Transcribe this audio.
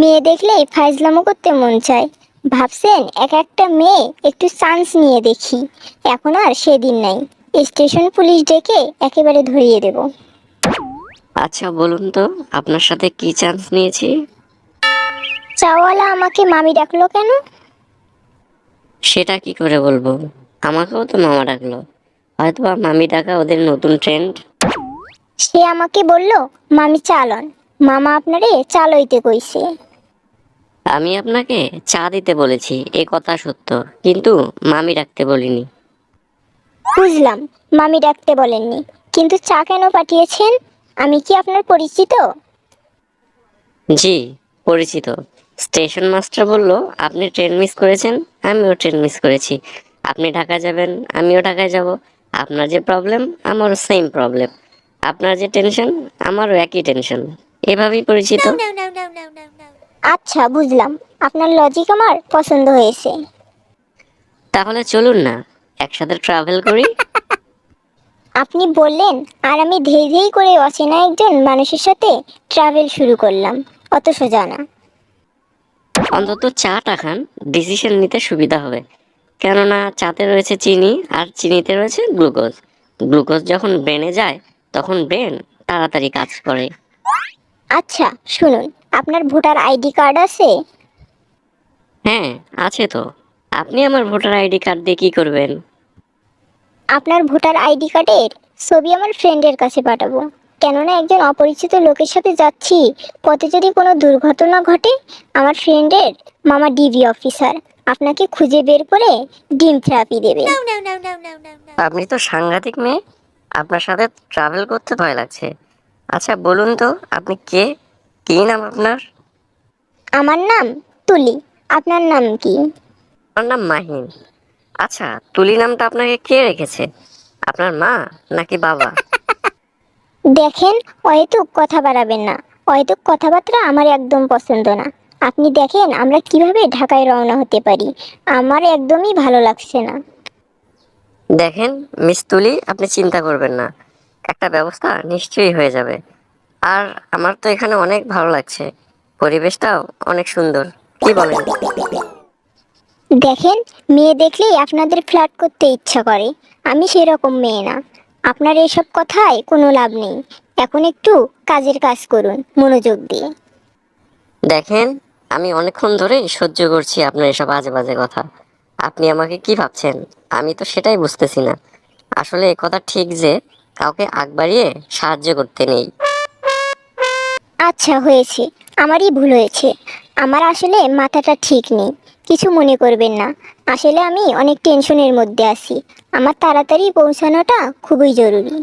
মেয়ে দেখলেই ফাইজলামো করতে মন চায়। ভাবছেন এক একটা মেয়ে একটু চান্স নিয়ে দেখি। এখন আর সেদিন নাই। স্টেশন পুলিশ ডেকে একেবারে ধরিয়ে দেব। আচ্ছা বলুন তো আপনার সাথে কি চান্স নিয়েছি? চাওয়ালা আমাকে মামি ডাকলো কেন? সেটা কি করে বলব? আমাকেও তো মামা ডাকলো। হয়তো মামি ডাকা ওদের নতুন ট্রেন্ড সে আমাকে বলল মামি চালন। মামা আপনারে চালইতে কইছে। আমি আপনাকে চা দিতে বলেছি এ কথা সত্য কিন্তু মামি ডাকতে বলিনি। বুঝলাম মামি ডাকতে বলেননি কিন্তু চা কেন পাঠিয়েছেন? আমি কি আপনার পরিচিত? জি পরিচিত। স্টেশন মাস্টার বলল আপনি ট্রেন মিস করেছেন আমিও ট্রেন মিস করেছি। আপনি ঢাকা যাবেন আমিও ঢাকায় যাব। আপনার যে প্রবলেম আমারও সেম প্রবলেম। আপনার যে টেনশন আমারও একই টেনশন। এভাবেই পরিচিত। আচ্ছা বুঝলাম। আপনার লজিক আমার পছন্দ হয়েছে। তাহলে চলুন না একসাথে ট্রাভেল করি। আপনি বললেন আর আমি ধেই ধেই করে অচেনা একজন মানুষের সাথে ট্রাভেল শুরু করলাম। অত সোজা না। অন্তত চাটা খান ডিসিশন নিতে সুবিধা হবে। কেননা চাতে রয়েছে চিনি আর চিনিতে রয়েছে গ্লুকোজ গ্লুকোজ যখন ব্রেনে যায় তখন ব্রেন তাড়াতাড়ি কাজ করে। আচ্ছা শুনুন আপনার ভোটার আইডি কার্ড আছে? হ্যাঁ আছে তো। আপনি আমার ভোটার আইডি কার্ড দিয়ে কি করবেন? আপনার ভোটার আইডি কার্ডের ছবি আমার ফ্রেন্ডের কাছে পাঠাবো। কেননা একজন অপরিচিত লোকের সাথে যাচ্ছি পথে যদি কোনো দুর্ঘটনা ঘটে আমার ফ্রেন্ডের মামা ডিবি অফিসার আপনাকে খুঁজে বের করে ডিম থেরাপি দেবে। আপনি তো সাংঘাতিক মেয়ে। আপনার সাথে ট্রাভেল করতে ভয় লাগছে। আচ্ছা বলুন তো আপনি কে? কি নাম আপনার? আমার নাম তুলি। আপনার নাম কি? আমার নাম মাহিন। আচ্ছা তুলি নামটা আপনাকে কে রেখেছে? আপনার মা নাকি বাবা? দেখেন অহেতুক কথা বাড়াবেন না। অহেতুক কথাবার্তা আমার একদম পছন্দ না। আপনি দেখেন আমরা কীভাবে ঢাকায় রওনা হতে পারি। আমার একদমই ভালো লাগছে না। দেখেন মিস তুলি আপনি চিন্তা করবেন না। একটা ব্যবস্থা নিশ্চয়ই হয়ে যাবে। আর আমার তো এখানে অনেক ভালো লাগছে। পরিবেশটাও অনেক সুন্দর। কি বলেন? দেখেন মেয়ে দেখলেই আপনাদের ফ্ল্যাট করতে ইচ্ছা করে। আমি সেরকম মেয়ে না। আপনার এসব কথায় কোনো লাভ নেই। এখন একটু কাজের কাজ করুন মনোযোগ দিয়ে। দেখেন আমি অনেকক্ষণ ধরেই সহ্য করছি আপনার এসব আজে বাজে কথা। আপনি আমাকে কি ভাবছেন? আমি তো সেটাই বুঝতেছি না। আসলে এ কথা ঠিক যে কাউকে আগ বাড়িয়ে সাহায্য করতে নেই। আচ্ছা হয়েছে। আমারই ভুল হয়েছে। আমার আসলে মাথাটা ঠিক নেই। কিছু মনে করবেন না। আসলে আমি অনেক টেনশনের মধ্যে আছি। আমার তাড়াতাড়ি পৌঁছানোটা খুবই জরুরি।